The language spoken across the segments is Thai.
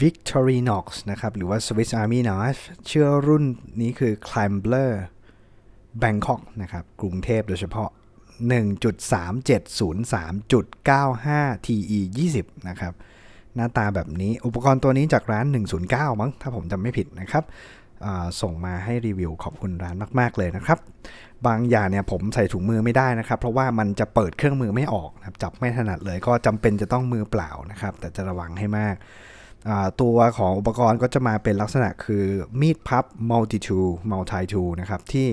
Victorinox นะครับ หรือว่า Swiss Army Knife ชื่อรุ่นนี้คือ Climbler Bangkok นะครับ กรุงเทพโดยเฉพาะ 1.3703.95 TE 20 นะครับ หน้าตาแบบนี้ อุปกรณ์ตัวนี้จากร้าน 109 มั้ง ถ้าผมจำไม่ผิดนะครับส่งมาให้รีวิวขอบคุณร้านมาก ๆ เลยนะครับ บางอย่างเนี่ยผมใส่ถุงมือไม่ได้นะครับ เพราะว่ามันจะเปิดเครื่องมือไม่ออกนะครับจับไม่ถนัดเลยก็จำเป็นจะต้องมือเปล่านะครับ แต่จะระวังให้มาก ตัวของอุปกรณ์ก็จะมาเป็นลักษณะคือมีดพับ multi tool multi tool นะครับ ที่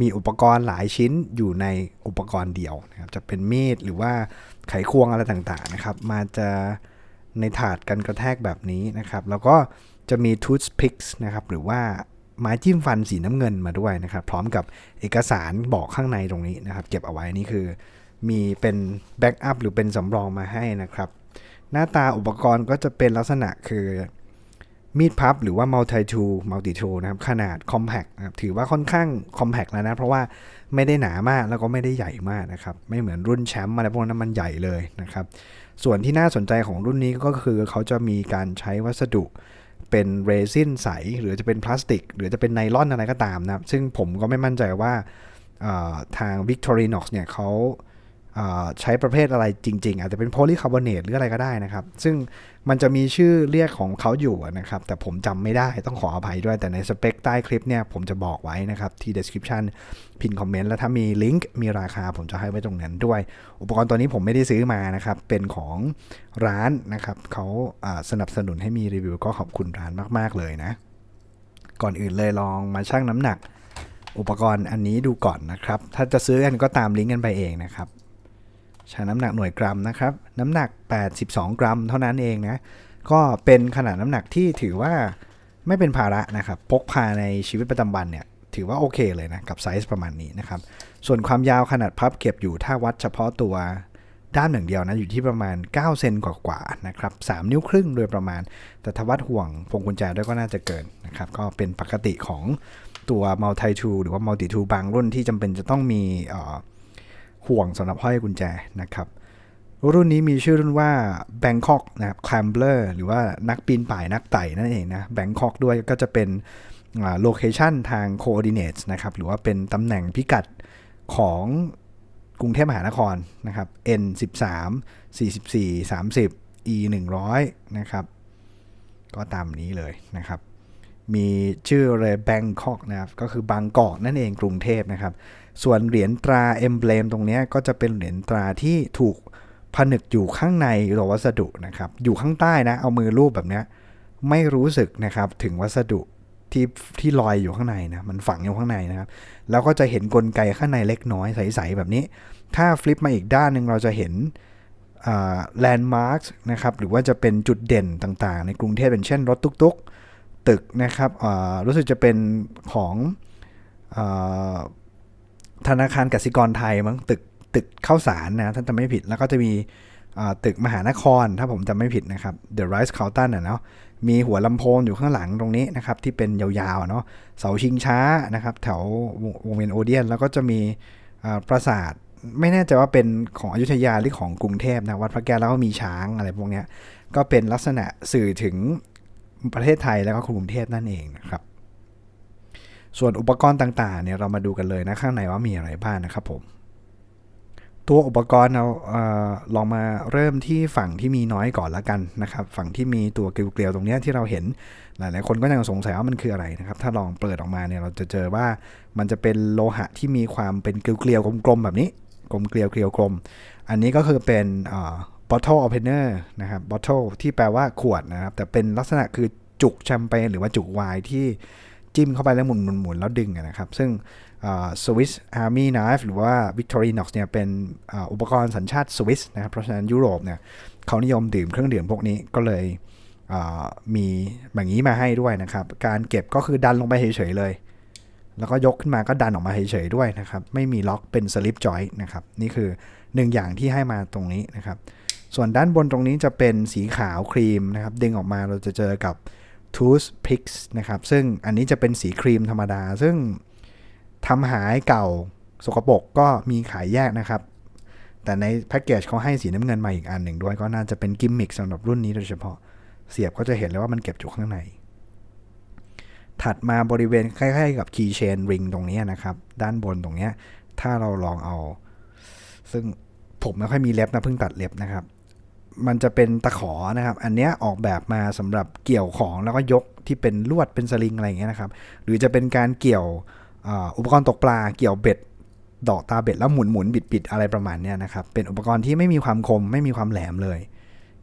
มีอุปกรณ์หลายชิ้นอยู่ในอุปกรณ์เดียวนะครับ จะเป็นมีดหรือว่าไขควงอะไรต่างๆนะครับ มาจะในถาดกันกระแทกแบบนี้นะครับ แล้วก็จะมี toothpicks นะครับ หรือว่าไม้จิ้มฟันสีน้ำเงินมาด้วยนะครับ พร้อมกับเอกสารบอกข้างในตรงนี้นะครับ เก็บเอาไว้นี่คือ มีเป็นแบ็กอัพหรือเป็นสำรองมาให้นะครับ หน้าตาอุปกรณ์ก็จะเป็นลักษณะคือมีดพับหรือว่า multi tool multi tool นะครับ ขนาด compact นะครับถือว่าค่อนข้าง compact แล้วนะ เพราะว่าไม่ได้หนามากแล้วก็ไม่ได้ใหญ่มากนะครับ ไม่เหมือนรุ่นแชมป์อะไรพวกนั้นมันใหญ่เลยนะครับ ส่วนที่น่าสนใจของรุ่นนี้ก็คือเขาจะมีการใช้วัสดุเป็นเรซินใส หรือจะเป็นพลาสติก หรือจะเป็นไนลอนอะไรก็ตามนะครับ ซึ่งผมก็ไม่มั่นใจว่าทาง Victorinox เนี่ยเขา ใช้ประเภทอะไรจริง ๆ อาจจะเป็นโพลีคาร์บอเนตหรืออะไรก็ได้นะครับ ซึ่งมันจะมีชื่อเรียกของเขาอยู่นะครับ แต่ผมจำไม่ได้ต้องขออภัยด้วยแต่ในสเปคใต้คลิปเนี่ยผมจะบอกไว้นะครับ ที่ description พินคอมเมนต์แล้วถ้ามีลิงก์มีราคาผมจะให้ไว้ตรงนั้นด้วย อุปกรณ์ตัวนี้ผมไม่ได้ซื้อมานะครับ เป็นของร้านนะครับเขาสนับสนุนให้มีรีวิวก็ขอบคุณร้านมาก ๆ เลยนะ ก่อนอื่นเลยลองมาชั่งน้ำหนักอุปกรณ์อันนี้ดูก่อนนะครับ ถ้าจะซื้อกันก็ตามลิงก์กันไปเองนะครับ ชั่งน้ำหนักหน่วยกรัมนะครับ น้ำหนัก 82 กรัม เท่านั้นเองนะ ก็เป็นขนาดน้ำหนักที่ถือว่าไม่เป็นภาระนะครับ พกพาในชีวิตประจำวันเนี่ยถือว่าโอเคเลยนะ กับไซส์ประมาณนี้นะครับ ส่วนความยาวขนาดพับเก็บอยู่ถ้าวัดเฉพาะตัวด้านหนึ่งเดียวนะ อยู่ที่ประมาณ 9 เซนกว่าๆนะครับ 3 นิ้วครึ่งโดยประมาณ แต่ถ้าวัดห่วงพวงกุญแจด้วยก็น่าจะเกินนะครับ ก็เป็นปกติของตัว multi tool หรือว่า multi tool บางรุ่นที่จำเป็นจะต้องมี ห่วงสำหรับห้อยกุญแจนะครับ รุ่นนี้มีชื่อรุ่นว่า Bangkok นะครับ Climber หรือว่านักปีนป่ายนักไต่นั่นเองนะ Bangkok ด้วยก็จะเป็นโลเคชันทาง coordinates นะครับ หรือว่าเป็นตำแหน่งพิกัดของกรุงเทพมหานครนะครับ N 13 44 30 E 100นะครับ ก็ตามนี้เลยนะครับ มีชื่อเลย Bangkok นะครับ ก็คือบางกอกนั่นเองกรุงเทพนะครับ ส่วนเหรียญตราเอมเบลมตรงนี้ก็จะเป็นเหรียญตราที่ถูกผนึกอยู่ข้างในตัววัสดุนะครับ อยู่ข้างใต้นะ เอามือรูปแบบนี้ไม่รู้สึกนะครับถึงวัสดุที่ที่ลอยอยู่ข้างในนะ มันฝังอยู่ข้างในนะครับ แล้วก็จะเห็นนกลไกข้างในเล็กน้อยใสๆแบบนี้ ถ้าฟลิปมาอีกด้านหนึ่งเราจะเห็นแลนด์มาร์กนะครับ หรือว่าจะเป็นจุดเด่นต่างๆ ในกรุงเทพเป็นเช่นรถตุกๆ ตึกนะครับรู้สึกจะเป็นของ ธนาคารกสิกรไทยมั้งตึกตึกข้าวสารนะท่านจำไม่ผิดแล้วก็จะมีตึกมหานครถ้าผมจำไม่ผิดนะครับ The Rice Carlton นะเนาะมีหัวลำโพงอยู่ข้างหลังตรงนี้นะครับ ที่เป็นยาวๆเนาะเสาชิงช้านะครับ แถววงเวียนโอเดียน แล้วก็จะมีปราสาทไม่แน่ใจว่าเป็นของอยุธยาหรือของกรุงเทพนะวัดพระแก้วแล้วก็มีช้างอะไรพวกนี้ก็เป็นลักษณะสื่อถึงประเทศไทยแล้วก็กรุงเทพนั่นเองนะครับ ส่วนอุปกรณ์ต่างๆเนี่ยเรามาดูกันเลยนะข้างในว่ามีอะไรบ้างนะครับผมตัวอุปกรณ์เราเออลองมาเริ่มที่ฝั่งที่มีน้อยก่อนละกันนะครับฝั่งที่มีตัวเกลียวๆตรงนี้ที่เราเห็นหลายๆคนก็ยังสงสัยว่ามันคืออะไรนะครับถ้าลองเปิดออกมาเนี่ยเราจะเจอว่ามันจะเป็นโลหะที่มีความเป็นเกลียวๆกลมๆแบบนี้กลมเกลียวเกลียวกลม อันนี้ก็คือเป็น bottle opener นะครับ bottle ที่แปลว่าขวดนะครับแต่เป็นลักษณะคือจุกแชมเปญหรือว่าจุกไวน์ที่ จิ้มเข้าไปแล้วหมุนหมุนหมุนแล้วดึงนะครับ ซึ่ง Swiss Army Knife หรือว่า Victorinox เนี่ยเป็นอุปกรณ์สัญชาติสวิสนะครับ เพราะฉะนั้นยุโรปเนี่ยเขานิยมดื่มเครื่องดื่มพวกนี้ก็เลยมีแบบนี้มาให้ด้วยนะครับ การเก็บก็คือดันลงไปเฉยๆเลย แล้วก็ยกขึ้นมาก็ดันออกมาเฉยๆด้วยนะครับ ไม่มีล็อกเป็นสลิปจอยนะครับ นี่คือหนึ่งอย่างที่ให้มาตรงนี้นะครับ ส่วนด้านบนตรงนี้จะเป็นสีขาวครีมนะครับ ดึงออกมาเราจะเจอกับ Toothpicks นะครับ ซึ่งอันนี้จะเป็นสีครีมธรรมดา ซึ่งทำหายเก่าสกปรกก็มีขายแยกนะครับ แต่ในแพ็กเกจเขาให้สีน้ำเงินมาอีกอันหนึ่งด้วยก็น่าจะเป็นกิมมิคสำหรับรุ่นนี้โดยเฉพาะเสียบก็จะเห็นเลยว่ามันเก็บอยู่ข้างใน ถัดมาบริเวณใกล้ๆกับ key chain ring ตรงนี้นะครับ ด้านบนตรงนี้ถ้าเราลองเอา ซึ่งผมไม่ค่อยมีเล็บนะเพิ่งตัดเล็บนะครับ มันจะเป็นตะขอนะครับ อันเนี้ยออกแบบมาสำหรับเกี่ยวของแล้วก็ยกที่เป็นลวดเป็นสลิงอะไรอย่างเงี้ยนะครับ หรือจะเป็นการเกี่ยวอุปกรณ์ตกปลาเกี่ยวเบ็ดดอกตาเบ็ดแล้วหมุนหมุนบิดบิดอะไรประมาณเนี้ยนะครับ เป็นอุปกรณ์ที่ไม่มีความคมไม่มีความแหลมเลย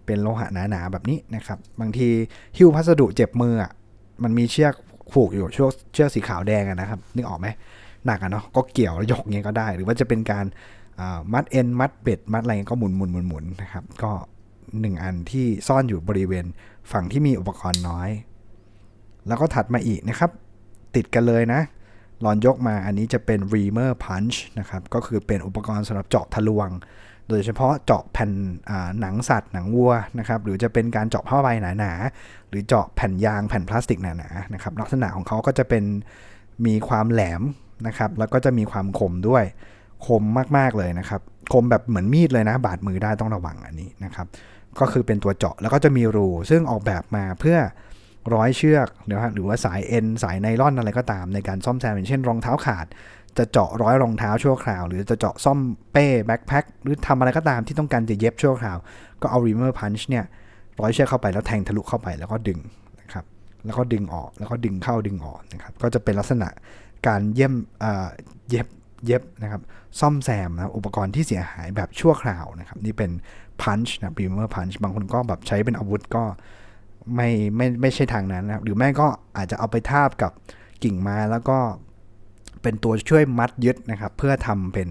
เป็นโลหะหนาๆแบบนี้นะครับ บางทีหิ้วพัสดุเจ็บมืออะมันมีเชือกผูกอยู่เชือกเชือกสีขาวแดงนะครับนึกออกไหมหนักอะเนาะก็เกี่ยวแล้วยกเงี้ยก็ได้ หรือว่าจะเป็นการมัดเอ็นมัดเบ็ดมัดอะไรเงี้ยก็หมุนหมุนหมุนหมุนนะครับ ก็ หนึ่งอันที่ซ่อนอยู่บริเวณฝั่งที่มีอุปกรณ์น้อย แล้วก็ถัดมาอีกนะครับ ติดกันเลยนะลอนยกมาอันนี้จะเป็น reamer punch นะครับ ก็คือเป็นอุปกรณ์สำหรับเจาะทะลวง โดยเฉพาะเจาะแผ่นหนังสัตว์หนังวัวนะครับ หรือจะเป็นการเจาะผ้าใบหนาๆ หรือเจาะแผ่นยางแผ่นพลาสติกหนาๆ นะครับ ลักษณะของเขาก็จะเป็นมีความแหลมนะครับ แล้วก็จะมีความคมด้วย คมมากๆเลยนะครับ คมแบบเหมือนมีดเลยนะ บาดมือได้ต้องระวังอันนี้นะครับ ก็คือเป็นตัวเจาะแล้วก็จะมีรู ซึ่งออกแบบมาเพื่อร้อยเชือกนะฮะหรือว่าสายเอ็นสายไนล่อนอะไรก็ตามในการซ่อมแซมอย่างเช่นรองเท้าขาด จะเจาะร้อยรองเท้าชั่วคราว หรือจะเจาะซ่อมเป้แบ็คแพ็คหรือทำอะไรก็ตามที่ต้องการจะเย็บชั่วคราว ก็เอา reamer punch เนี่ยร้อยเชือกเข้าไปแล้วแทงทะลุเข้าไปแล้วก็ดึงนะครับแล้วก็ดึงออกแล้วก็ดึงเข้าดึงออกนะครับก็จะเป็นลักษณะการเยี่ยมเอ่อเย็บ เย็บนะครับซ่อมแซมนะอุปกรณ์ที่เสียหายแบบชั่วคราวนะครับนี่เป็น punch นะ reamer punch บางคนก็แบบใช้เป็นอาวุธก็ไม่ไม่ไม่ใช่ทางนั้นนะครับหรือไม่ก็อาจจะเอาไปทาบกับกิ่งไม้แล้วก็เป็นตัวช่วยมัดยึดนะครับเพื่อทำเป็น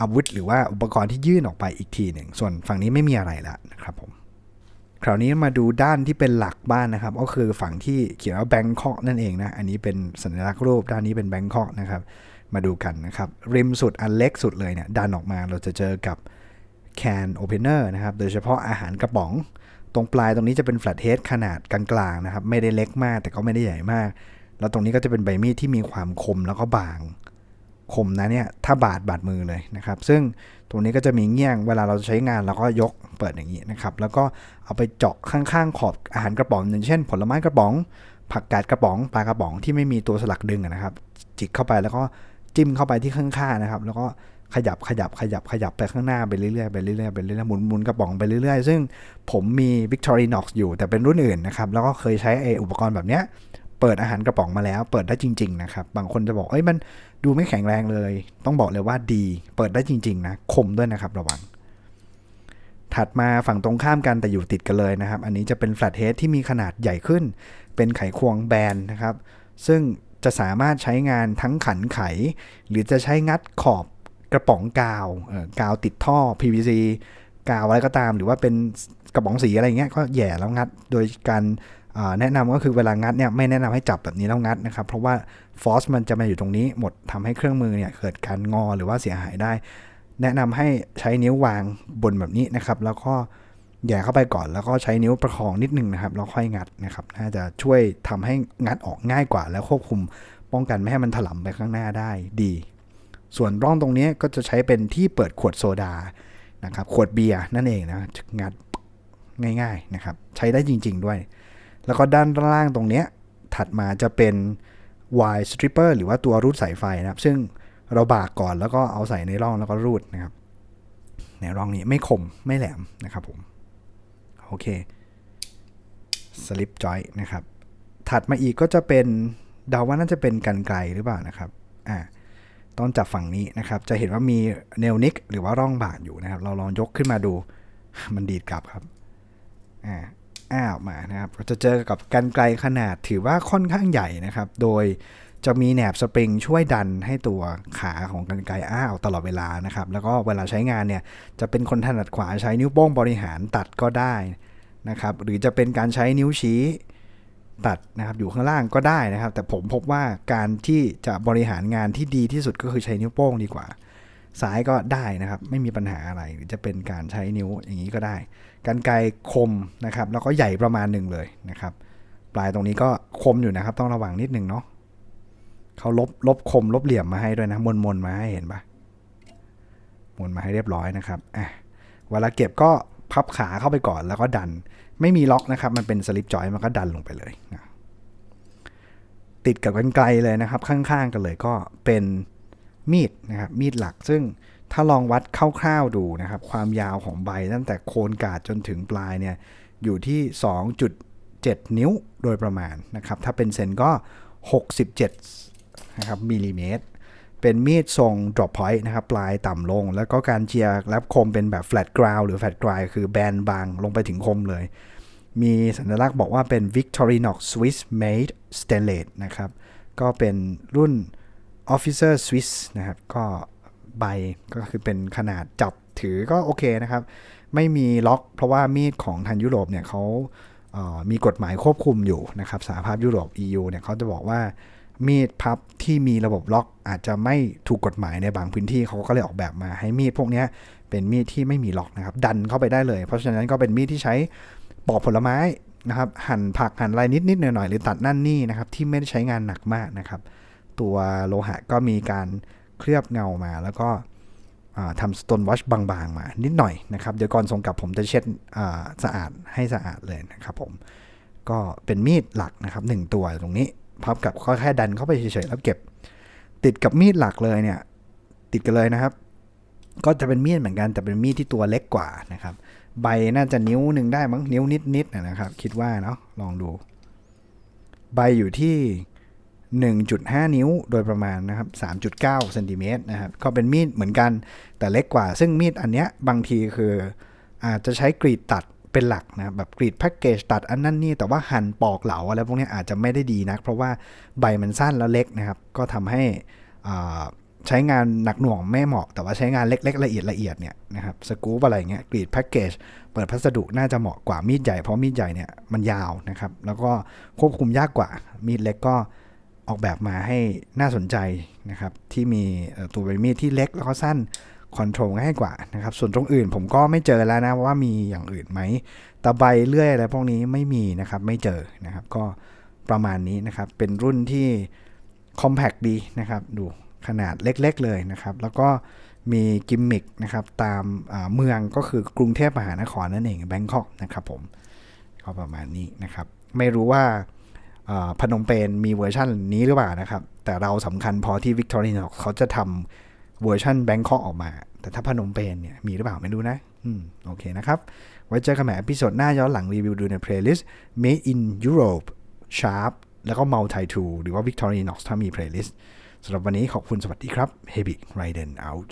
อาวุธ หรือว่าอุปกรณ์ที่ยื่นออกไปอีกทีหนึ่งส่วนฝั่งนี้ไม่มีอะไรแล้วนะครับผมคราวนี้มาดูด้านที่เป็นหลักบ้านนะครับ ก็คือฝั่งที่เขียนว่าแบงคอกนั่นเองนะ อันนี้เป็นสัญลักษณ์รูปด้านนี้เป็นแบงคอกนะครับ มาดูกันนะครับ ริมสุดอันเล็กสุดเลยเนี่ย ดันออกมาเราจะเจอกับ can opener นอร์นะครับ โดยเฉพาะอาหารกระป๋อง ตรงปลายตรงนี้จะเป็น flat head ขนาดกลางๆนะครับ ไม่ได้เล็กมากแต่ก็ไม่ได้ใหญ่มาก แล้วตรงนี้ก็จะเป็นใบมีดที่มีความคมแล้วก็บางคมนะเนี่ยถ้าบาดบาดมือเลยนะครับ ซึ่งตรงนี้ก็จะมีเงี้ยงเวลาเราใช้งานเราก็ยกเปิดอย่างนี้นะครับ แล้วก็เอาไปเจาะข้างๆขอบอาหารกระป๋องอย่างเช่น ผลไม้กระป๋อง ผักกาดกระป๋องปลากระป๋องที่ไม่มีตัวสลักดึงนะครับ จิกเข้าไปแล้วก็ จิ้มเข้าไปที่ข้างๆนะครับ แล้วก็ขยับขยับขยับขยับไปข้างหน้าไปเรื่อยๆไปเรื่อยๆไปเรื่อยๆหมุนหมุนกระป๋องไปเรื่อยๆ ซึ่งผมมี Victorinox อยู่แต่เป็นรุ่นอื่นนะครับ แล้วก็เคยใช้ไออุปกรณ์แบบเนี้ยเปิดอาหารกระป๋องมาแล้ว เปิดได้จริง ๆ นะครับ บางคนจะบอกเอ้ยมันดูไม่แข็งแรงเลย ต้องบอกเลยว่าดี เปิดได้จริง ๆ นะคมด้วยนะครับระวัง ถัดมาฝั่งตรงข้ามกันแต่อยู่ติดกันเลยนะครับ อันนี้จะเป็น flat head ที่มีขนาดใหญ่ขึ้น เป็นไขควงแบนนะครับ ซึ่ง จะสามารถใช้งานทั้งขันไข หรือจะใช้งัดขอบกระป๋องกาวกาวติดท่อ PVC กาวอะไรก็ตาม หรือว่าเป็นกระป๋องสีอะไรเงี้ยก็แย่แล้วงัดโดยการแนะนำก็คือเวลางัดเนี่ยไม่แนะนำให้จับแบบนี้แล้วงัดนะครับ เพราะว่าฟอสมันจะมาอยู่ตรงนี้หมดทำให้เครื่องมือเนี่ยเกิดการงอหรือว่าเสียหายได้ แนะนำให้ใช้นิ้ววางบนแบบนี้นะครับ แล้วก็ แย่เข้าไปก่อนแล้วก็ใช้นิ้วประคองนิดนึงนะครับแล้วค่อยงัดนะครับ น่าจะช่วยทำให้งัดออกง่ายกว่า แล้วควบคุมป้องกันไม่ให้มันถลำไปข้างหน้าได้ดี ส่วนร่องตรงนี้ก็จะใช้เป็นที่เปิดขวดโซดานะครับ ขวดเบียร์นั่นเองนะงัดง่าย ๆนะครับ ใช้ได้จริง ๆ ด้วย แล้วก็ด้านล่างตรงนี้ถัดมาจะเป็น wire stripper หรือว่าตัวรูดสายไฟนะครับ ซึ่งเราบากก่อนแล้วก็เอาใส่ในร่องแล้วก็รูดนะครับ ในร่องนี้ไม่คมไม่แหลมนะครับผม โอเค slip joint นะครับ ถัดมาอีกก็จะเป็นเดาว่าน่าจะเป็นกันไกลหรือเปล่านะครับอ่าต้องจับฝั่งนี้นะครับ จะเห็นว่ามีเนลนิกหรือว่าร่องบาดอยู่นะครับ เราลองยกขึ้นมาดู มันดีดกลับครับอ่าอ้าออกมานะครับก็จะเจอกับกันไกลขนาดถือว่าค่อนข้างใหญ่นะครับ โดย จะมีแหนบสปริงช่วยดันให้ตัวขาของกันไกลอ้าออกตลอดเวลานะครับ แล้วก็เวลาใช้งานเนี่ยจะเป็นคนถนัดขวาใช้นิ้วโป้งบริหารตัดก็ได้นะครับ หรือจะเป็นการใช้นิ้วชี้ตัดนะครับอยู่ข้างล่างก็ได้นะครับ แต่ผมพบว่าการที่จะบริหารงานที่ดีที่สุดก็คือใช้นิ้วโป้งดีกว่า ซ้ายก็ได้นะครับ ไม่มีปัญหาอะไรหรือจะเป็นการใช้นิ้วอย่างนี้ก็ได้กันไกรคมนะครับ แล้วก็ใหญ่ประมาณหนึ่งเลยนะครับ ปลายตรงนี้ก็คมอยู่นะครับ ต้องระวังนิดนึงเนาะ เขาลบลบคมลบเหลี่ยมมาให้ด้วยนะมนมนมาให้เห็นปะมนมาให้เรียบร้อยนะครับอะเวลาเก็บก็พับขาเข้าไปก่อนแล้วก็ดัน ไม่มีล็อกนะครับ มันเป็นสลิปจอยมันก็ดันลงไปเลยนะติดกับกันไกลเลยนะครับ ข้างๆกันเลยก็เป็นมีดนะครับมีดหลักซึ่งถ้าลองวัดคร่าวๆดูนะครับ ความยาวของใบตั้งแต่โคนกาดจนถึงปลายเนี่ยอยู่ที่ 2.7 นิ้วโดยประมาณนะครับ ถ้าเป็นเซนก็ 67 นะครับมิลลิเมตร เป็นมีดทรง drop point นะครับปลายต่ำลง แล้วก็การเจียร์แลบคมเป็นแบบ flat ground หรือ flat grind คือแบนบางลงไปถึงคมเลย มีสัญลักษณ์บอกว่าเป็น Victorinox Swiss made stainless นะครับ ก็เป็นรุ่น Officer Swiss นะครับ ก็ใบก็คือเป็นขนาดจับถือก็โอเคนะครับ ไม่มีล็อกเพราะว่ามีดของทางยุโรปเนี่ยเขาเมีกฎหมายควบคุมอยู่นะครับสหภาพยุโรป EU เนี่ยเขาจะบอกว่า มีดพับที่มีระบบล็อกอาจจะไม่ถูกกฎหมายในบางพื้นที่เขาก็เลยออกแบบมาให้มีดพวกนี้เป็นมีดที่ไม่มีล็อกนะครับ ดันเข้าไปได้เลย เพราะฉะนั้นก็เป็นมีดที่ใช้ปอกผลไม้นะครับ หั่นผักหั่นอะไรนิดๆหน่อยๆหรือตัดนั่นนี่นะครับ ที่ไม่ได้ใช้งานหนักมากนะครับ ตัวโลหะก็มีการเคลือบเงามาแล้วก็ทำสโตนวอชบางๆมานิดหน่อยนะครับ เดี๋ยวก่อนส่งกลับผมจะเช็ดสะอาดให้สะอาดเลยนะครับผมก็เป็นมีดหลักนะครับหนึ่งตัวตรงนี้ พับกับก็แค่ดันเข้าไปเฉยๆแล้วเก็บ ติดกับมีดหลักเลยเนี่ย ติดกันเลยนะครับ ก็จะเป็นมีดเหมือนกันแต่เป็นมีดที่ตัวเล็กกว่านะครับ ใบน่าจะนิ้วหนึ่งได้มั้งนิ้วนิดๆนะครับ คิดว่าเนาะลองดู ใบอยู่ที่1.5 นิ้วโดยประมาณนะครับ 3.9เซนติเมตรนะครับ ก็เป็นมีดเหมือนกันแต่เล็กกว่า ซึ่งมีดอันเนี้ยบางทีคืออาจจะใช้กรีดตัด เป็นหลักนะครับแบบกรีดแพ็กเกจตัดอันนั้นนี่แต่ว่าหั่นปอกเหลาอะไรพวกนี้อาจจะไม่ได้ดีนัก เพราะว่าใบมันสั้นแล้วเล็กนะครับ ก็ทำให้ใช้งานหนักหน่วงไม่เหมาะ แต่ว่าใช้งานเล็กๆละเอียดละเอียดเนี่ยนะครับสกู๊ปอะไรเงี้ยกรีดแพ็กเกจเปิดพัสดุน่าจะเหมาะกว่ามีดใหญ่เพราะมีดใหญ่เนี่ยมันยาวนะครับแล้วก็ควบคุมยากกว่ามีดเล็กก็ออกแบบมาให้น่าสนใจนะครับที่มีตัวใบมีดที่เล็กแล้วก็สั้น คอนโทรลง่ายกว่านะครับ ส่วนตรงอื่นผมก็ไม่เจอแล้วนะว่ามีอย่างอื่นไหมตะไบเลื่อยอะไรพวกนี้ไม่มีนะครับ ไม่เจอนะครับ ก็ประมาณนี้นะครับ เป็นรุ่นที่ compact ดีนะครับ ดูขนาดเล็กๆเลยนะครับ แล้วก็มีกิมมิคนะครับ ตามเมืองก็คือกรุงเทพมหานครนั่นเองแบงคอกนะครับผมก็ประมาณนี้นะครับ ไม่รู้ว่าพนมเปญมีเวอร์ชันนี้หรือเปล่านะครับ แต่เราสำคัญพอที่ Victorinox เขาจะทำ เวอร์ชันแบงคอกออกมา แต่ถ้าพนมเปญเนี่ยมีหรือเปล่าไม่รู้นะ อืมโอเคนะครับ ไว้เจอกันใหม่อพิโซดหน้าย้อนหลังรีวิวดูในเพลย์ลิสต์ Made in Europe Sharp แล้วก็ Multi t o หรือว่า Victorinox ถ้ามี playlist สำหรับวันนี้ขอบคุณสวัสดีครับ Hebic Raiden out